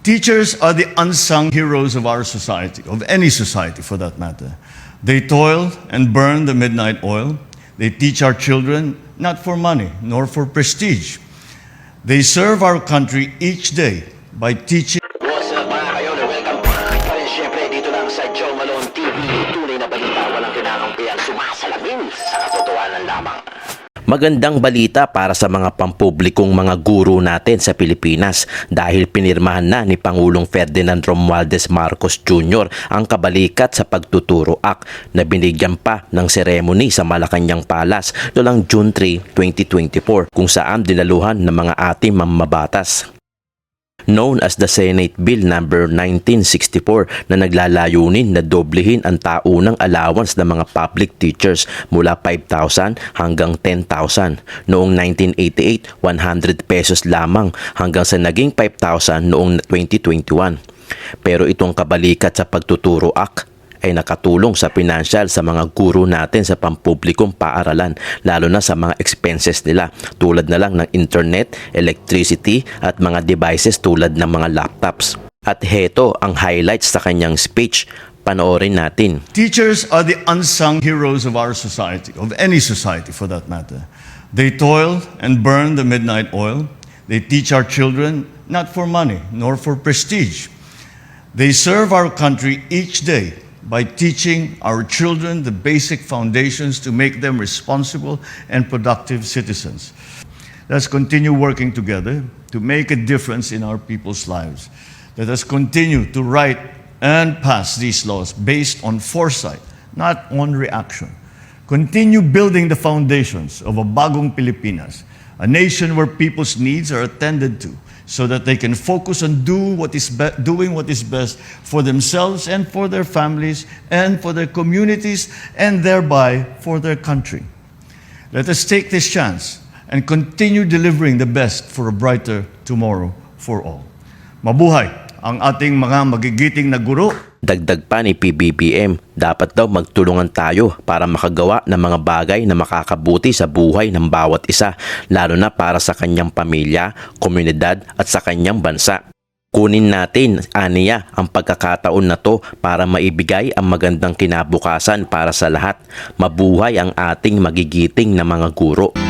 Teachers are the unsung heroes of our society, of any society for that matter. They toil and burn the midnight oil. They teach our children not for money nor for prestige. They serve our country each day by teaching. What's up mga kayo? Welcome back pa rin dito lang sa Joe Malone TV. Tunay na balita, walang kinakampihan, sumasalamin sa katotohanan lamang. Magandang balita para sa mga pampublikong mga guro natin sa Pilipinas dahil pinirmahan na ni Pangulong Ferdinand Romualdez Marcos Jr. ang kabalikat sa pagtuturo act na binigyan pa ng seremony sa Malacanang Palace noong June 3, 2024 kung saan dinaluhan ng mga ating mamabatas known as the Senate Bill number 1964 na naglalayunin na doblehin ang taunang allowance ng mga public teachers mula 5,000 hanggang 10,000. Noong 1988, 100 pesos lamang hanggang sa naging 5,000 noong 2021. Pero itong kabalikat sa pagtuturo act ay nakatulong sa financial sa mga guro natin sa pampublikong paaralan lalo na sa mga expenses nila tulad na lang ng internet, electricity at mga devices tulad ng mga laptops. At heto ang highlights sa kanyang speech. Panoorin natin. Teachers are the unsung heroes of our society, of any society for that matter. They toil and burn the midnight oil. They teach our children not for money nor for prestige. They serve our country each day by teaching our children the basic foundations to make them responsible and productive citizens. Let's continue working together to make a difference in our people's lives. Let us continue to write and pass these laws based on foresight, not on reaction. Continue building the foundations of a bagong Pilipinas, a nation where people's needs are attended to so that they can focus on do what is be- doing what is best for themselves and for their families and for their communities and thereby for their country. Let us take this chance and continue delivering the best for a brighter tomorrow for all. Mabuhay ang ating mga magigiting na guro Dagdag pa ni PBBM, dapat daw magtulungan tayo para makagawa ng mga bagay na makakabuti sa buhay ng bawat isa, lalo na para sa kanyang pamilya, komunidad at sa kanyang bansa. Kunin natin, aniya, ang pagkakataon na to para maibigay ang magandang kinabukasan para sa lahat. Mabuhay ang ating magigiting na mga guro.